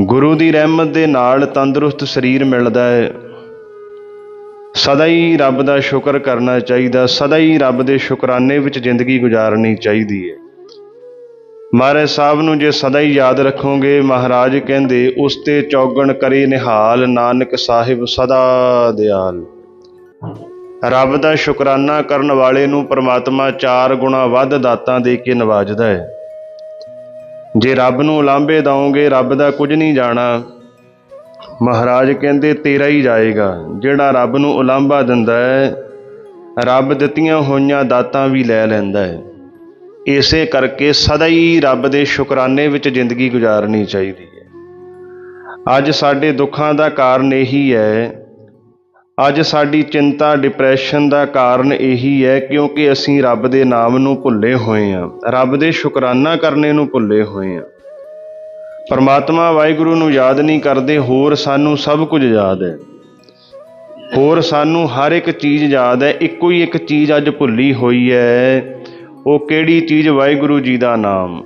ਗੁਰੂ ਦੀ ਰਹਿਮਤ ਦੇ ਨਾਲ ਤੰਦਰੁਸਤ ਸਰੀਰ ਮਿਲਦਾ ਹੈ। ਸਦਾ ਹੀ ਰੱਬ ਦਾ ਸ਼ੁਕਰ ਕਰਨਾ ਚਾਹੀਦਾ, ਸਦਾ ਹੀ ਰੱਬ ਦੇ ਸ਼ੁਕਰਾਨੇ ਵਿੱਚ ਜ਼ਿੰਦਗੀ ਗੁਜ਼ਾਰਨੀ ਚਾਹੀਦੀ ਹੈ। ਮਹਾਰਾਜ ਸਾਹਿਬ ਨੂੰ ਜੇ ਸਦਾ ਹੀ ਯਾਦ ਰੱਖੋਗੇ, ਮਹਾਰਾਜ ਕਹਿੰਦੇ, ਉਸ ਤੇ ਚੌਗਣ ਕਰੇ ਨਿਹਾਲ, ਨਾਨਕ ਸਾਹਿਬ ਸਦਾ ਦਿਆਲ। ਰੱਬ ਦਾ ਸ਼ੁਕਰਾਨਾ ਕਰਨ ਵਾਲੇ ਨੂੰ ਪ੍ਰਮਾਤਮਾ ਚਾਰ ਗੁਣਾ ਵੱਧ ਦਾਤਾਂ ਦੇ ਕੇ ਨਵਾਜਦਾ ਹੈ। ਜੇ ਰੱਬ ਨੂੰ ਉਲਾਂਭੇ ਦਵੋਗੇ ਰੱਬ ਦਾ ਕੁਝ ਨਹੀਂ ਜਾਣਾ। ਮਹਾਰਾਜ ਕਹਿੰਦੇ, ਤੇਰਾ ਹੀ ਜਾਏਗਾ। ਜਿਹੜਾ ਰੱਬ ਨੂੰ ਉਲਾਂਭਾ ਦਿੰਦਾ ਹੈ, ਰੱਬ ਦਿੱਤੀਆਂ ਹੋਈਆਂ ਦਾਤਾਂ ਵੀ ਲੈ ਲੈਂਦਾ ਹੈ। ਇਸੇ ਕਰਕੇ ਸਦਾ ਹੀ ਰੱਬ ਦੇ ਸ਼ੁਕਰਾਨੇ ਵਿੱਚ ਜ਼ਿੰਦਗੀ ਗੁਜ਼ਾਰਨੀ ਚਾਹੀਦੀ ਹੈ। ਅੱਜ ਸਾਡੇ ਦੁੱਖਾਂ ਦਾ ਕਾਰਨ ਇਹੀ ਹੈ ਅੱਜ ਸਾਡੀ ਚਿੰਤਾ, ਡਿਪਰੈਸ਼ਨ ਦਾ ਕਾਰਨ ਇਹੀ ਹੈ ਕਿਉਂਕਿ ਅਸੀਂ ਰੱਬ ਦੇ ਨਾਮ ਨੂੰ ਭੁੱਲੇ ਹੋਏ ਹਾਂ। ਰੱਬ ਦੇ ਸ਼ੁਕਰਾਨਾ ਕਰਨੇ ਨੂੰ ਭੁੱਲੇ ਹੋਏ ਹਾਂ। ਪਰਮਾਤਮਾ ਵਾਹਿਗੁਰੂ ਨੂੰ ਯਾਦ ਨਹੀਂ ਕਰਦੇ, ਹੋਰ ਸਾਨੂੰ ਸਭ ਕੁਝ ਯਾਦ ਹੈ। ਹੋਰ ਸਾਨੂੰ ਹਰ ਇੱਕ ਚੀਜ਼ ਯਾਦ ਹੈ, ਇੱਕੋ ਹੀ ਇੱਕ ਚੀਜ਼ ਅੱਜ ਭੁੱਲੀ ਹੋਈ ਹੈ, ਉਹ ਕਿਹੜੀ ਚੀਜ਼? ਵਾਹਿਗੁਰੂ ਜੀ ਦਾ ਨਾਮ।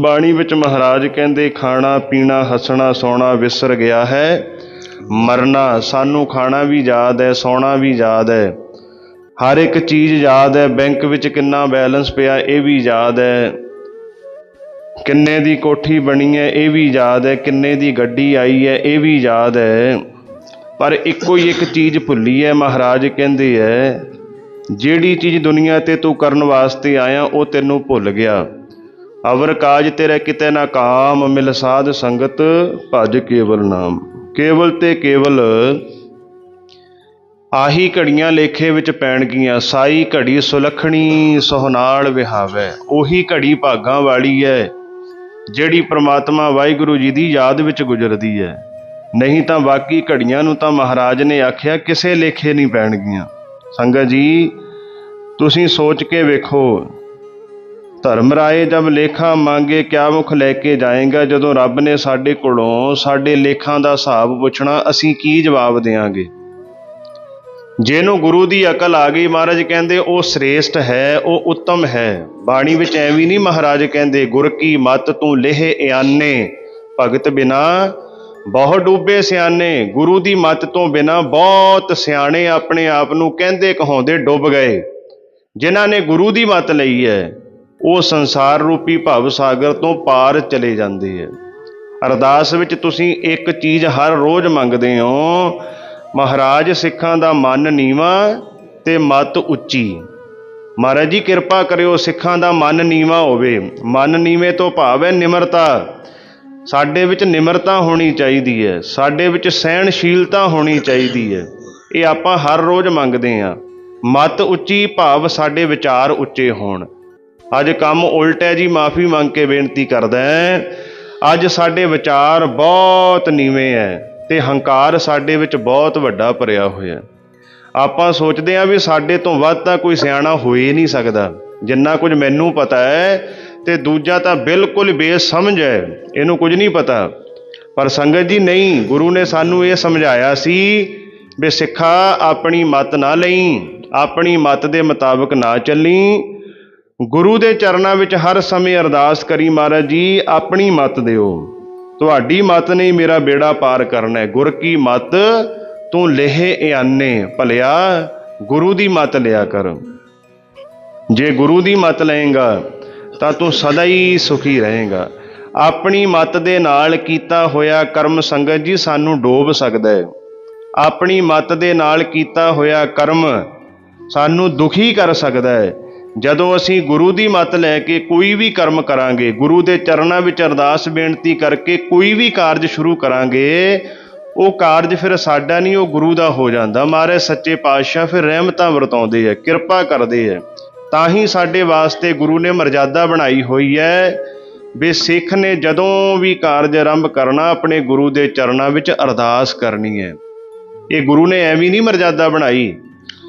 ਬਾਣੀ ਵਿੱਚ ਮਹਾਰਾਜ ਕਹਿੰਦੇ, ਖਾਣਾ, ਪੀਣਾ, ਹੱਸਣਾ, ਸੌਣਾ ਵਿਸਰ ਗਿਆ ਹੈ। ਮਰਨਾ, ਸਾਨੂੰ ਖਾਣਾ ਵੀ ਯਾਦ ਹੈ, ਸੌਣਾ ਵੀ ਯਾਦ ਹੈ। ਹਰ ਇੱਕ ਚੀਜ਼ ਯਾਦ ਹੈ, ਬੈਂਕ ਵਿੱਚ ਕਿੰਨਾ ਬੈਲੈਂਸ ਪਿਆ, ਇਹ ਵੀ ਯਾਦ ਹੈ। ਕਿੰਨੇ ਦੀ ਕੋਠੀ ਬਣੀ ਹੈ, ਇਹ ਵੀ ਯਾਦ ਹੈ। ਕਿੰਨੇ ਦੀ ਗੱਡੀ ਆਈ ਹੈ, ਇਹ ਵੀ ਯਾਦ ਹੈ। ਪਰ ਇੱਕੋ ਹੀ ਇੱਕ ਚੀਜ਼ ਭੁੱਲੀ ਹੈ, ਮਹਾਰਾਜ ਕਹਿੰਦੇ ਹੈ, ਜਿਹੜੀ ਚੀਜ਼ ਦੁਨੀਆ ਤੇ ਤੂੰ ਕਰਨ ਵਾਸਤੇ ਆਇਆ, ਉਹ ਤੈਨੂੰ ਭੁੱਲ ਗਿਆ। ਅਵਰ ਕਾਜ ਤੇਰੇ ਕਿਤੇ ਨਾ ਕਾਮ, ਮਿਲ ਸਾਧ ਸੰਗਤ, ਭਜ ਕੇਵਲ ਨਾਮ। ਕੇਵਲ ਤੇ ਕੇਵਲ ਆਹੀ ਘੜੀਆਂ ਲੇਖੇ ਵਿੱਚ ਪੈਣਗੀਆਂ, ਸਾਈ ਘੜੀ ਸੁਲਖਣੀ ਸੋਹਨਾਲ ਵਿਹਾਵੇ। ਉਹੀ ਘੜੀ ਭਾਗਾਂ ਵਾਲੀ ਹੈ ਜਿਹੜੀ ਪ੍ਰਮਾਤਮਾ ਵਾਹਿਗੁਰੂ ਜੀ ਦੀ ਯਾਦ ਵਿੱਚ ਗੁਜ਼ਰਦੀ ਹੈ ਨਹੀਂ ਤਾਂ ਬਾਕੀ ਘੜੀਆਂ ਨੂੰ ਤਾਂ ਮਹਾਰਾਜ ਨੇ ਆਖਿਆ, ਕਿਸੇ ਲੇਖੇ ਨਹੀਂ ਪੈਣਗੀਆਂ। ਸੰਗਤ ਜੀ, ਤੁਸੀਂ ਸੋਚ ਕੇ ਵੇਖੋ ਧਰਮ ਰਾਏ ਜਬ ਲੇਖਾਂ ਮੰਗੇ ਕਿਆ ਮੁਖ ਲੈ ਕੇ ਜਾਏਗਾ? ਜਦੋਂ ਰੱਬ ਨੇ ਸਾਡੇ ਕੋਲੋਂ ਸਾਡੇ ਲੇਖਾਂ ਦਾ ਹਿਸਾਬ ਪੁੱਛਣਾ, ਅਸੀਂ ਕੀ ਜਵਾਬ ਦੇਵਾਂਗੇ ਜਿਹਨੂੰ ਗੁਰੂ ਦੀ ਅਕਲ ਆ ਗਈ ਮਹਾਰਾਜ ਕਹਿੰਦੇ, ਉਹ ਸ੍ਰੇਸ਼ਟ ਹੈ, ਉਹ ਉੱਤਮ ਹੈ। ਬਾਣੀ ਵਿੱਚ ਐਵੇਂ ਨਹੀਂ ਮਹਾਰਾਜ ਕਹਿੰਦੇ, ਗੁਰ ਕੀ ਮਤ ਤੂੰ ਲੇਹ ਇਆਨੇ, ਭਗਤ ਬਿਨਾ ਬਹੁਤ ਡੂਬੇ ਸਿਆਣੇ ਗੁਰੂ ਦੀ ਮੱਤ ਤੋਂ ਬਿਨਾ ਬਹੁਤ ਸਿਆਣੇ ਆਪਣੇ ਆਪ ਨੂੰ ਕਹਿੰਦੇ ਕਹਾਉਂਦੇ ਡੁੱਬ ਗਏ। ਜਿਨ੍ਹਾਂ ਨੇ ਗੁਰੂ ਦੀ ਮਤ ਲਈ ਹੈ ਉਹ ਸੰਸਾਰ ਰੂਪੀ ਭਵ ਸਾਗਰ ਤੋਂ ਪਾਰ ਚਲੇ ਜਾਂਦੇ ਹੈ ਅਰਦਾਸ ਵਿੱਚ ਤੁਸੀਂ ਇੱਕ ਚੀਜ਼ ਹਰ ਰੋਜ਼ ਮੰਗਦੇ ਹੋ, ਮਹਾਰਾਜ ਸਿੱਖਾਂ ਦਾ ਮਨ ਨੀਵਾ ਤੇ ਮਤ ਉੱਚੀ। ਮਹਾਰਾਜ ਜੀ, ਕਿਰਪਾ ਕਰਿਓ ਸਿੱਖਾਂ ਦਾ ਮਨ ਨੀਵਾ ਹੋਵੇ। ਮਨ ਨੀਵੇਂ ਤੋਂ ਭਾਵ ਹੈ ਨਿਮਰਤਾ। ਸਾਡੇ ਵਿੱਚ ਨਿਮਰਤਾ ਹੋਣੀ ਚਾਹੀਦੀ ਹੈ। ਸਾਡੇ ਵਿੱਚ ਸਹਿਣਸ਼ੀਲਤਾ ਹੋਣੀ ਚਾਹੀਦੀ ਹੈ। ਇਹ ਆਪਾਂ ਹਰ ਰੋਜ਼ ਮੰਗਦੇ ਹਾਂ। ਮਤ ਉੱਚੀ, ਭਾਵ ਸਾਡੇ ਵਿਚਾਰ ਉੱਚੇ ਹੋਣ। ਅੱਜ ਕੰਮ ਉਲਟ ਹੈ ਜੀ, ਮਾਫੀ ਮੰਗ ਕੇ ਬੇਨਤੀ ਕਰਦਾ ਹਾਂ। ਅੱਜ ਸਾਡੇ ਵਿਚਾਰ ਬਹੁਤ ਨੀਵੇਂ ਹੈ ਤੇ ਹੰਕਾਰ ਸਾਡੇ ਵਿੱਚ ਬਹੁਤ ਵੱਡਾ ਭਰਿਆ ਹੋਇਆ ਆਪਾਂ ਸੋਚਦੇ ਹਾਂ ਵੀ ਸਾਡੇ ਤੋਂ ਵੱਧ ਤਾਂ ਕੋਈ ਸਿਆਣਾ ਹੋ ਹੀ ਨਹੀਂ ਸਕਦਾ। ਜਿੰਨਾ ਕੁਝ ਮੈਨੂੰ ਪਤਾ ਹੈ ਤੇ ਦੂਜਾ ਤਾਂ ਬਿਲਕੁਲ ਬੇਸਮਝ ਹੈ, ਇਹਨੂੰ ਕੁਝ ਨਹੀਂ ਪਤਾ। ਪਰ ਸੰਗਤ ਜੀ, ਨਹੀਂ, ਗੁਰੂ ਨੇ ਸਾਨੂੰ ਇਹ ਸਮਝਾਇਆ ਸੀ ਵੀ ਸਿੱਖਾ ਆਪਣੀ ਮਤ ਨਾ ਲਈ, ਆਪਣੀ ਮਤ ਦੇ ਮੁਤਾਬਕ ਨਾ ਚੱਲੀ। ਗੁਰੂ ਦੇ ਚਰਨਾਂ ਵਿੱਚ ਹਰ ਸਮੇਂ ਅਰਦਾਸ ਕਰੀ ਮਹਾਰਾਜ ਜੀ, ਆਪਣੀ ਮਤ ਦਿਓ। ਤੁਹਾਡੀ ਮਤ ਨੇ ਮੇਰਾ ਬੇੜਾ ਪਾਰ ਕਰਨਾ ਹੈ। ਗੁਰ ਕੀ ਮਤ, ਤੂੰ ਲੇਹ ਇਆਨੇ। ਭਲਿਆ, ਗੁਰੂ ਦੀ ਮਤ ਲਿਆ ਕਰ। ਜੇ ਗੁਰੂ ਦੀ ਮਤ ਲਏਗਾ, ਤਾਂ ਤੂੰ ਸਦਾ ਹੀ ਸੁਖੀ ਰਹੇਗਾ। ਆਪਣੀ ਮਤ ਦੇ ਨਾਲ ਕੀਤਾ ਹੋਇਆ ਕਰਮ ਸੰਗਤ ਜੀ, ਸਾਨੂੰ ਡੋਬ ਸਕਦਾ ਹੈ। ਆਪਣੀ ਮਤ ਦੇ ਨਾਲ ਕੀਤਾ ਹੋਇਆ ਕਰਮ ਸਾਨੂੰ ਦੁਖੀ ਕਰ ਸਕਦਾ ਹੈ। ਜਦੋਂ ਅਸੀਂ ਗੁਰੂ ਦੀ ਮੱਤ ਲੈ ਕੇ ਕੋਈ ਵੀ ਕਰਮ ਕਰਾਂਗੇ, ਗੁਰੂ ਦੇ ਚਰਨਾਂ ਵਿੱਚ ਅਰਦਾਸ ਬੇਨਤੀ ਕਰਕੇ ਕੋਈ ਵੀ ਕਾਰਜ ਸ਼ੁਰੂ ਕਰਾਂਗੇ, ਉਹ ਕਾਰਜ ਫਿਰ ਸਾਡਾ ਨਹੀਂ, ਉਹ ਗੁਰੂ ਦਾ ਹੋ ਜਾਂਦਾ। ਮਾਰੇ ਸੱਚੇ ਪਾਤਸ਼ਾਹ ਫਿਰ ਰਹਿਮਤਾਂ ਵਰਤਾਉਂਦੇ ਆ, ਕਿਰਪਾ ਕਰਦੇ ਆ। ਤਾਂ ਹੀ ਸਾਡੇ ਵਾਸਤੇ ਗੁਰੂ ਨੇ ਮਰਜ਼ਾਦਾ ਬਣਾਈ ਹੋਈ ਹੈ ਵੀ ਸਿੱਖ ਨੇ ਜਦੋਂ ਵੀ ਕਾਰਜ ਆਰੰਭ ਕਰਨਾ, ਆਪਣੇ ਗੁਰੂ ਦੇ ਚਰਨਾਂ ਵਿੱਚ ਅਰਦਾਸ ਕਰਨੀ ਹੈ। ਇਹ ਗੁਰੂ ਨੇ ਐਵੇਂ ਨਹੀਂ ਮਰਜ਼ਾਦਾ ਬਣਾਈ।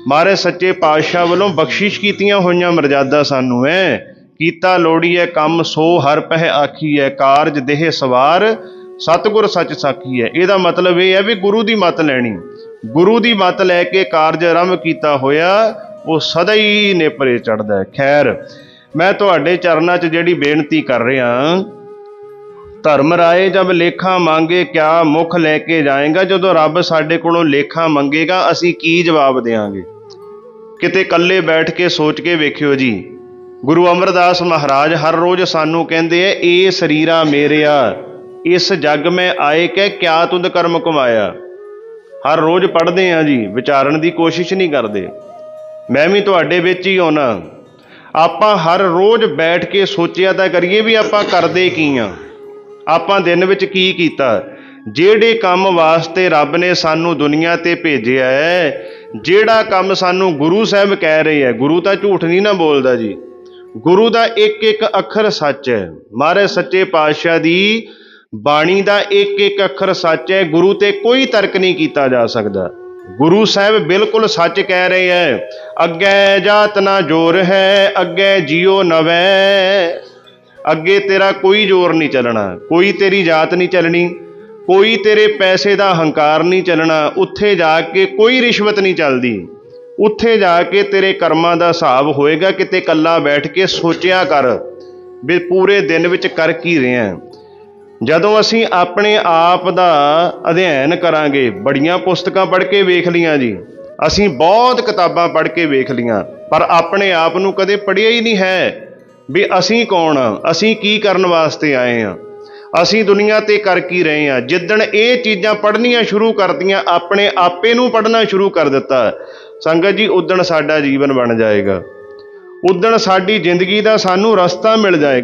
ਮਾਰੇ ਸੱਚੇ ਪਾਤਸ਼ਾਹ ਵੱਲੋਂ ਬਖਸ਼ਿਸ਼ ਕੀਤੀਆਂ ਹੋਈਆਂ ਮਰਜ਼ਾਦਾ ਸਾਨੂੰ, ਹੈ। ਕੀਤਾ ਲੋੜੀਐ ਕੰਮ, ਸੋ ਹਰ ਪਹਿ ਆਖੀਐ ਕਾਰਜ ਦੇਹ ਸਵਾਰ, ਸਤਿਗੁਰ ਸੱਚ ਸਾਖੀ ਹੈ। ਇਹਦਾ ਮਤਲਬ ਇਹ ਹੈ ਵੀ ਗੁਰੂ ਦੀ ਮਤ ਲੈਣੀ। ਗੁਰੂ ਦੀ ਮਤ ਲੈ ਕੇ ਕਾਰਜ ਆਰੰਭ ਕੀਤਾ ਹੋਇਆ, ਉਹ ਸਦਾ ਹੀ ਨੇਪਰੇ ਚੜਦਾ ਹੈ। ਖੈਰ, ਮੈਂ ਤੁਹਾਡੇ ਚਰਨਾਂ 'ਚ ਜਿਹੜੀ ਬੇਨਤੀ ਕਰ ਰਿਹਾ ਧਰਮ ਰਾਏ ਜਬ ਲੇਖਾ ਮੰਗੇ, ਕਿਆ ਮੁਖ ਲੈ ਕੇ ਜਾਏਗਾ? ਜਦੋਂ ਰੱਬ ਸਾਡੇ ਕੋਲੋਂ ਲੇਖਾ ਮੰਗੇਗਾ, ਅਸੀਂ ਕੀ ਜਵਾਬ ਦੇਵਾਂਗੇ? ਕਿਤੇ ਇਕੱਲੇ ਬੈਠ ਕੇ ਸੋਚ ਕੇ ਵੇਖਿਓ ਜੀ। ਗੁਰੂ ਅਮਰਦਾਸ ਮਹਾਰਾਜ ਹਰ ਰੋਜ਼ ਸਾਨੂੰ ਕਹਿੰਦੇ ਐ, ਇਹ ਸਰੀਰਾ ਮੇਰਿਆ ਇਸ ਜੱਗ ਮੈਂ ਆਏ ਕਹਿ ਕਿਆ ਤੁਧ ਕਰਮ ਕਮਾਇਆ? ਹਰ ਰੋਜ਼ ਪੜ੍ਹਦੇ ਆ ਜੀ, ਵਿਚਾਰਨ ਦੀ ਕੋਸ਼ਿਸ਼ ਨਹੀਂ ਕਰਦੇ। ਮੈਂ ਵੀ ਤੁਹਾਡੇ ਵਿੱਚ ਹੀ ਆਉਣਾ ਆਪਾਂ ਹਰ ਰੋਜ਼ ਬੈਠ ਕੇ ਸੋਚਿਆ ਤਾਂ ਕਰੀਏ ਵੀ ਆਪਾਂ ਕਰਦੇ ਕੀ ਆ। ਆਪਾਂ ਦਿਨ ਵਿੱਚ ਕੀ ਕੀਤਾ? ਜਿਹੜੇ ਕੰਮ ਵਾਸਤੇ ਰੱਬ ਨੇ ਸਾਨੂੰ ਦੁਨੀਆ ਤੇ ਭੇਜਿਆ ਹੈ, ਜਿਹੜਾ ਕੰਮ ਸਾਨੂੰ ਗੁਰੂ ਸਾਹਿਬ ਕਹਿ ਰਹੇ ਹੈ, ਗੁਰੂ ਤਾਂ ਝੂਠ ਨਹੀਂ ਨਾ ਬੋਲਦਾ ਜੀ। ਗੁਰੂ ਦਾ ਇੱਕ ਇੱਕ ਅੱਖਰ ਸੱਚ ਹੈ। ਮਹਾਰਾਜ ਸੱਚੇ ਪਾਤਸ਼ਾਹ ਦੀ ਬਾਣੀ ਦਾ ਇੱਕ ਇੱਕ ਅੱਖਰ ਸੱਚ ਹੈ, ਗੁਰੂ ਤੇ ਕੋਈ ਤਰਕ ਨਹੀਂ ਕੀਤਾ ਜਾ ਸਕਦਾ। ਗੁਰੂ ਸਾਹਿਬ ਬਿਲਕੁਲ ਸੱਚ ਕਹਿ ਰਹੇ ਹੈ, ਅੱਗੇ ਜਾਤ ਨਾ ਜੋਰ ਹੈ, ਅੱਗੇ ਜਿਉ ਨਵੈ। ਅੱਗੇ ਤੇਰਾ ਕੋਈ ਜ਼ੋਰ ਨਹੀਂ ਚੱਲਣਾ, ਕੋਈ ਤੇਰੀ ਜਾਤ ਨਹੀਂ ਚੱਲਣੀ, ਕੋਈ ਤੇਰੇ ਪੈਸੇ ਦਾ ਹੰਕਾਰ ਨਹੀਂ ਚੱਲਣਾ, ਉੱਥੇ ਜਾ ਕੇ ਕੋਈ ਰਿਸ਼ਵਤ ਨਹੀਂ ਚੱਲਦੀ। ਉੱਥੇ ਜਾ ਕੇ ਤੇਰੇ ਕਰਮਾਂ ਦਾ ਹਿਸਾਬ ਹੋਏਗਾ, ਕਿਤੇ ਕੱਲਾ ਬੈਠ ਕੇ ਸੋਚਿਆ ਕਰ ਵੀ ਪੂਰੇ ਦਿਨ ਵਿੱਚ ਕਰ ਕੀ ਰਿਹਾ। ਜਦੋਂ ਅਸੀਂ ਆਪਣੇ ਆਪ ਦਾ ਅਧਿਐਨ ਕਰਾਂਗੇ, ਬੜੀਆਂ ਪੁਸਤਕਾਂ ਪੜ੍ਹ ਕੇ ਵੇਖ ਲੀਆਂ ਜੀ। ਅਸੀਂ ਬਹੁਤ ਕਿਤਾਬਾਂ ਪੜ੍ਹ ਕੇ ਵੇਖ ਲੀਆਂ, ਪਰ ਆਪਣੇ ਆਪ ਨੂੰ ਕਦੇ ਪੜ੍ਹਿਆ ਹੀ ਨਹੀਂ ਹੈ। ਵੀ ਅਸੀਂ ਕੌਣ ਆ? ਅਸੀਂ ਕੀ ਕਰਨ ਵਾਸਤੇ ਆਏ ਆ? ਅਸੀਂ ਦੁਨੀਆ ਤੇ ਕਰ ਕੀ ਰਹੇ ਆ? ਜਿੱਦਣ ਇਹ ਚੀਜ਼ਾਂ ਪੜ੍ਹਨੀਆਂ ਸ਼ੁਰੂ ਕਰਤੀਆਂ, ਆਪਣੇ ਆਪੇ ਨੂੰ ਪੜ੍ਹਨਾ ਸ਼ੁਰੂ ਕਰ ਦਿੱਤਾ, ਸੰਗਤ ਜੀ, ਉਦਣ ਸਾਡਾ ਜੀਵਨ ਬਣ ਜਾਏਗਾ। ਉਦਣ ਸਾਡੀ ਜ਼ਿੰਦਗੀ ਦਾ ਸਾਨੂੰ ਰਸਤਾ ਮਿਲ ਜਾਏਗਾ।